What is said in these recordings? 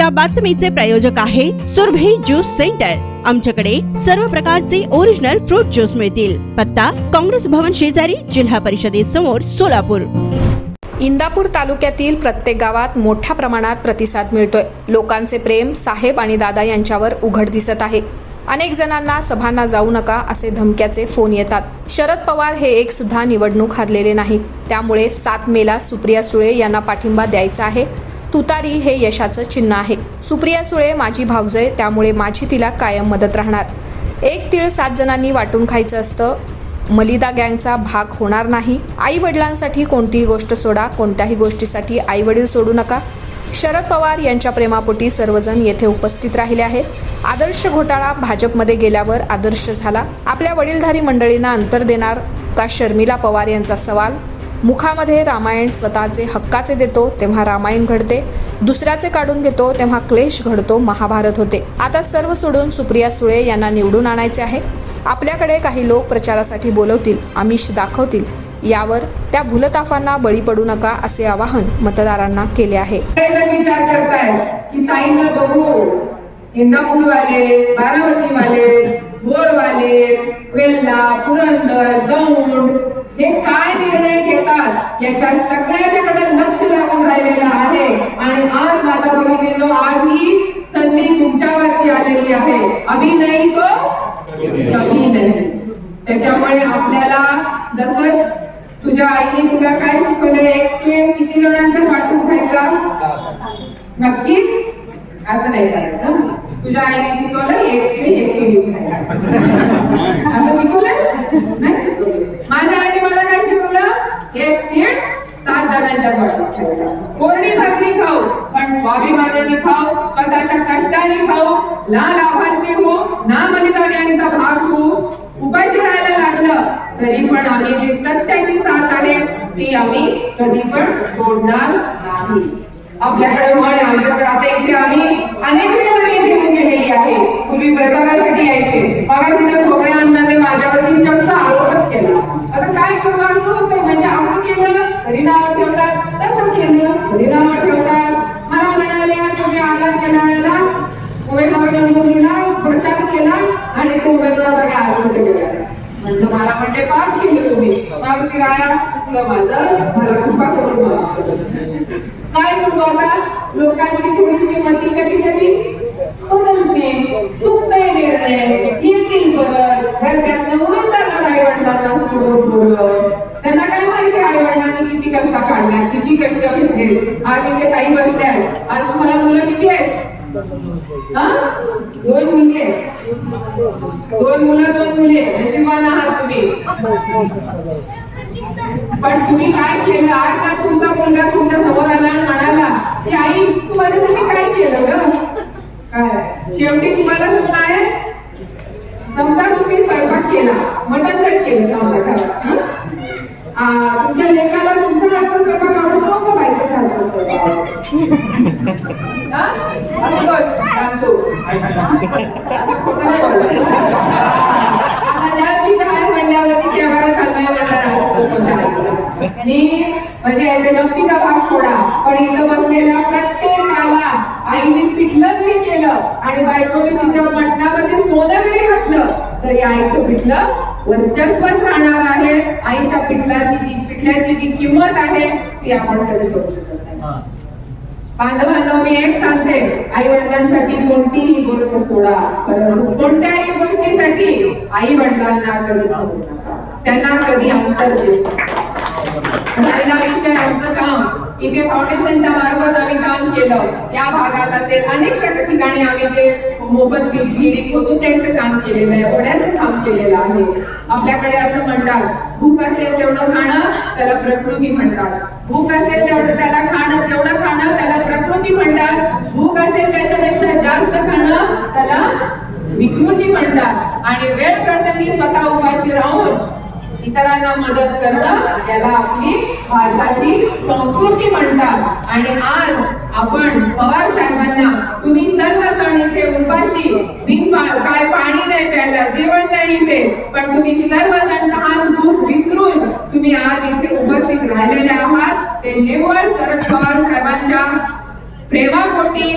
या बातमीचे प्रायोजक आहे सुरभी ज्यूस सेंटर. आमच्याकडे सर्व प्रकारचे ओरिजिनल फ्रूट ज्यूस मिळतील. पत्ता काँग्रेस भवन शेजारी जिल्हा परिषदेसमोर सोलापूर. इंदापूर तालुक्यातील प्रत्येक गावात मोठ्या प्रमाणात प्रतिसाद मिळतोय. लोकांचे प्रेम साहेब आणि दादा यांच्यावर उघड दिसत आहे. अनेक जणांना सभांना जाऊ नका असे धमक्याचे फोन येतात. शरद पवार हे एक सुद्धा निवडणूक हरलेले नाहीत त्यामुळे सात मेला सुप्रिया सुळे यांना पाठिंबा द्यायचा आहे. तुतारी हे यशाचं चिन्ह आहे. सुप्रिया सुळे माझी भावजय त्यामुळे माझी तिला कायम मदत राहणार. एक तीळ सात जणांनी वाटून खायचं असतं. मलिदा गँगचा भाग होणार नाही. आई वडिलांसाठी कोणतीही गोष्ट सोडा कोणत्याही गोष्टीसाठी आई वडील सोडू नका. शरद पवार यांच्या प्रेमापोटी सर्वजण येथे उपस्थित राहिले आहेत. आदर्श घोटाळा भाजपमध्ये गेल्यावर आदर्श झाला. आपल्या वडीलधारी मंडळींना अंतर देणार का शर्मिला पवार यांचा सवाल? मुखामध्ये रामायण स्वतःचे हक्काचे देतो तेव्हा रामायण घडते. दुसऱ्याचे काढून घेतो तेव्हा क्लेश घडतो महाभारत होते. आता सर्व सोडून सुप्रिया सुळे यांना निवडून आणायचे आहे. आपल्याकडे काही लोक प्रचारासाठी बोलवतील आमिष दाखवतील. यावर त्या भूलताफांना बळी पडू नका असे आवाहन मतदारांना केले आहे. विचार करताय की ताईंना बघू. इंदापूर वाले बारामती वाले नाही त्याच्यामुळे आपल्याला जसं तुझ्या आईने तुला काय शिकवलं एक किती जणांचा वाटून खायचा? नक्की? असं नाही करायचं. तुझ्या आईने शिकवलं एक तीळ एक खायचं. असं शिकवलं नाही शिकवलं माझ्या आईने मला काय सात जणांच्या वाटून कोरडी भाकरी खाऊ पण स्वाभिमानाने खाऊ स्वतःच्या कष्टाने खाऊ ना लाभार्थी हो ना बलिदान यांचा भाग हो उपाशी राहायला लागलं तरी पण आम्ही जी सत्याची साथ आहे ती आम्ही कधी पण सोडणार नाही. आपल्याकडे म्हण आमच्याकडे आता इथे आम्ही अनेक वेळा मी घेऊन गेलेली आहे. तुम्ही प्रचारासाठी यायचे. मला तिथे ठोकळ्या अण्णांनी माझ्यावरती चक्क आरोपच केला. आता काय करू? असं होतंय. म्हणजे असं केलं तरी नावं ठेवतात. तसं केलं तरी नावं ठेवतात. मला म्हणाल्या तुम्ही आला गेला याला. उमेदवार दिला प्रचार केला आणि तो उमेदवार बघा आज कुठे गेला. म्हणजे मला म्हणजे पार केलं तुम्ही. पार किराया चुकलं माझं. मला कृपा करून काय करू आता? लोकांची थोडीशी मती कधी कधी बदलते. चुकतंय निर्णय. येतील परत घरच्यातनं उडून जाणार आई वडिलांना सोडून परत त्यांना काय माहिती आई वडिलांनी किती कष्ट काढल्या किती कष्ट घेतले. आज इथे ताई बसल्या आज तुम्हाला मुलं किती आहेत? हा? दोन मुलगे दोन मुलं दोन मुली नशिबान आहात तुम्ही. पण तुम्ही काय केलं? आज का तुमचा मुलगा तुमच्यासमोर आला आणि म्हणाला की आई तू माझ्यासाठी काय केलं ग? काय? शेवटी तुम्हाला सुद्धा आहे? समजा तुम्ही स्वयंपाक केला मटन जर केलं समजा तुमच्या लेखाला म्हणजे याच्या नक्कीचा भाग सोडा पण इथं बसलेल्या प्रत्येकाला आईने पिठलं जरी केलं. आणि बायकोने तिथं मटणामध्ये सोनं जरी घातलं तरी आईचं पिठलं वर्चस्वच राहणार आहे आईच्या पिठलाची जी पिठल्याची जी किंमत आहे ती आपण कधी करू शकत नाही. बांधवांनो मी एक सांगते. आई वडिलांसाठी कोणतीही गोष्ट सोडा परंतु कोणत्याही गोष्टीसाठी आई वडिलांना कधी सोडू नका. त्यांना कधी अंतर देऊ राहिला विषय आमचं काम. इथे फाउंडेशनच्या मार्फत आम्ही काम केलं. या भागात असेल अनेक ठिकाणी आम्ही जे मोफत विहिरी खोदून त्यांचं काम केलेलं आहे ओढ्याचं काम केलेलं आहे. आपल्याकडे असं म्हणतात भूक असेल तेवढं खाणं त्याला प्रकृती म्हणतात. भूक असेल तेवढं त्याला खाणं तेवढं खाणं त्याला प्रकृती म्हणतात. भूक असेल त्याच्यापेक्षा जास्त खाणं त्याला विकृती म्हणतात. आणि वेळ प्रसंगी स्वतः उपाशी राहून इतरांना मदत करणं याला आपली भारताची संस्कृती म्हणतात. आणि आज आपण पवार साहेबांना तुम्ही सर्व सर्वजण इथे उपाशी बिन काय पाणी नाही प्यायला जेवण नाही इथे पण तुम्ही सर्वजण तहान भूक विसरून तुम्ही आज इथे उपस्थित राहिलेले आहात ते निव्वळ शरद पवार साहेबांच्या प्रेमापोटी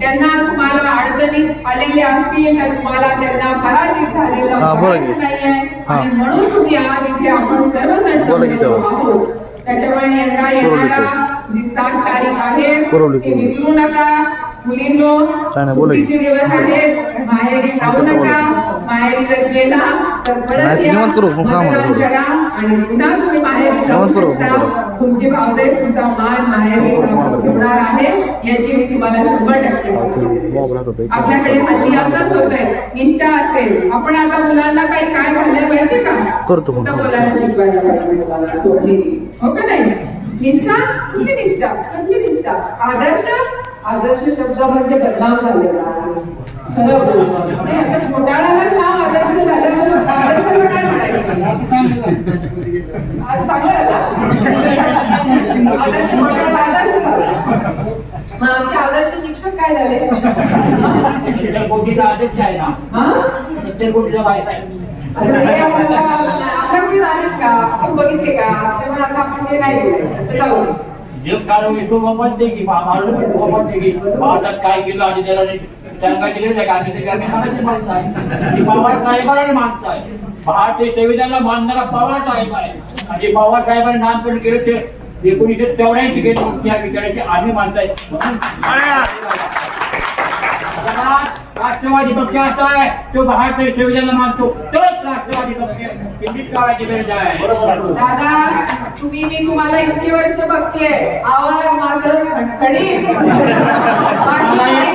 त्यांना तुम्हाला अडचणीत आलेले असतील तर तुम्हाला त्यांना पराजित झालेलं हा, नाहीये हा. आणि म्हणून तुम्ही आज इथे आपण सर्वजण. आहोत त्याच्यामुळे यंदा येणारा जी सात तारीख आहे ती. विसरू नका मुलींनो. सुट्टीचे दिवस आहेत. माहेरी जाऊ. नका. माहेरी जर गेला तर परत या. आहे, मतदान. करा. आणि पुन्हा तुम्ही माहेरी जाऊ शकता. तुमची भावजे तुमचा मान माहेरी होणार आहे. याची मी तुम्हाला शंभर टक्के आहे. आपल्याकडे हल्ली असंच होतंय. निष्ठा असेल. आपण आता मुलांना काही काय झालंय माहितीये का? करतो बोलायला शिकवायला पाहिजे मुलांना सोडली हो का नाही? निष्ठा? कुठली निष्ठा? कसली निष्ठा आदर्श? आदर्श शब्द म्हणजे बदनाम झालेला. आहे. खरं बोल. नाही, आता घोटाळ्यालाच नाव आदर्श झालं आदर्शाला काय म्हणायचं? आज चांगलं? आदर्श झाला. मग आमचे आदर्श शिक्षक काय झाले? हा? आपण बघितले का? त्यामुळे आता आपण ते नाही बोलायचं जाऊ जीव कारण म्हणते की म्हणते की भारतात काय केलं आणि त्याला त्यांना केलं ते करणे नाही की पवार साहेबांना मानताय. भारतीय संविधानाला मानणारा पवार साहेब आहे. आणि पवार साहेबांनी नामकरण केलं ते एकोणीसशे चौऱ्याऐंशी केलं त्या विचाराचे आम्ही मानताय. राष्ट्रवादी पक्ष असा आहे तो भारतीय संविधानाला मानतो. तोच राष्ट्रवादी पक्ष गरज आहे. दादा तुम्ही मी तुम्हाला इतकी वर्ष बघतेय. आवाज मात्र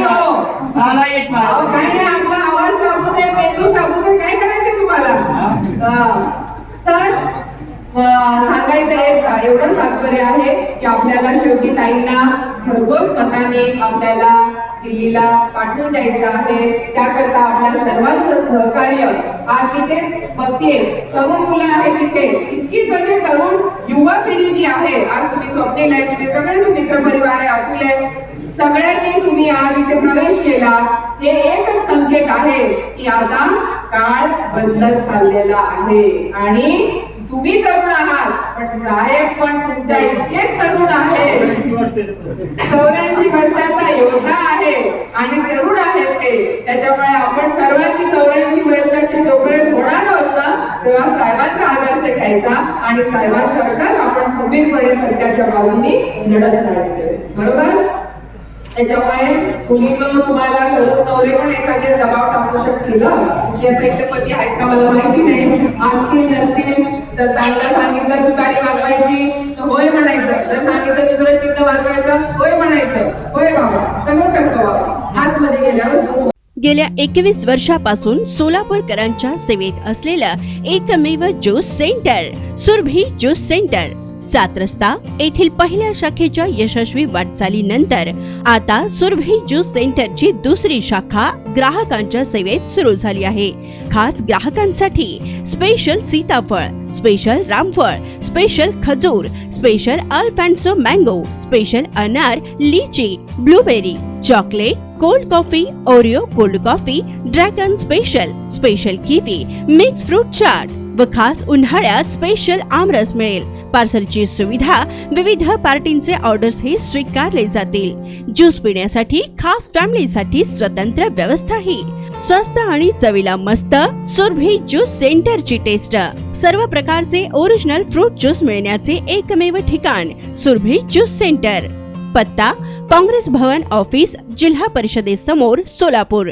हो. मला येत नाही काही नाही आपला आवाज शाबूत आहे मेंदू शाबूत आहे. काय करायचं तुम्हाला? हा. तर सांगायचं आहे का? एवढं तात्पर्य आहे की आपल्याला शेवटी ताईंना भरघोस मताने आपल्याला दिल्लीला पाठवून द्यायचं आहे. त्याकरता आपल्या सर्वांचं सहकार्य आज मी तेच बघते तरुण मुलं आहेत तिथे इतकीच म्हणजे तरुण युवा पिढी जी आहे आज तुम्ही स्वप्नेला आहे तुम्ही सगळे मित्र परिवार आहे अतुल आहे. सगळ्यांनी तुम्ही आज इथे प्रवेश केला. हे एकच संकेत आहे की आता काळ बदलत चाललेला आहे. आणि तुम्ही तरुण आहात पण साहेब पण तुमच्या इतकेच तरुण आहेत. चौऱ्याऐंशी वर्षाचा योद्धा आहे आणि तरुण आहेत ते. त्याच्यामुळे आपण सर्वांनी चौऱ्याऐंशी वर्षाचे जोपर्यंत होणार आहोत ना तेव्हा साहेबांचा आदर्श घ्यायचा आणि साहेबांसारखाच आपण खंबीरपणे सरकारच्या बाजूनी लढत राहायचं बरोबर? त्याच्यामुळे मुलीनं तुम्हाला तरुण नवरे पण एखादे दबाव टाकू शकतील की आता इथे पती आहेत का मला माहिती नाही. असतील नसतील तर चांगलं सांगितलं तुतारी वाजवायची तर होय म्हणायचं. जर सांगितलं दुसरं चिन्ह वाजवायचं होय म्हणायचं. होय बाबा सगळं करतो बाबा. आतमध्ये गेल्यावर गेल्या एकवीस वर्षापासून सोलापूरकरांच्या सेवेत असलेलं एकमेव juice centre Surabhi juice centre. सात रस्ता येथील पहिल्या शाखेच्या यशस्वी वाटचालीनंतर आता सुरभी ज्यूस सेंटरची दुसरी शाखा ग्राहकांच्या सेवेत सुरू झाली आहे. खास ग्राहकांसाठी स्पेशल सीताफळ स्पेशल रामफळ स्पेशल खजूर स्पेशल अल्फॅन्सो मँगो स्पेशल अनार लिची blueberry chocolate cold coffee Oreo cold coffee dragon special special kiwi mix fruit chaat व खास उन्हाळ्यात स्पेशल आमरस मिळेल. पार्सलची सुविधा विविध पार्टींचे ऑर्डर्स हे स्वीकारले जातील. ज्यूस पिण्यासाठी खास फॅमिलीसाठी स्वतंत्र व्यवस्था ही स्वस्त आणि चवीला मस्त सुरभी ज्यूस सेंटरची टेस्ट सर्व प्रकारचे ओरिजिनल फ्रूट ज्यूस मिळण्याचे एकमेव ठिकाण सुरभी ज्यूस सेंटर पत्ता काँग्रेस भवन ऑफिस जिल्हा परिषदेसमोर सोलापूर.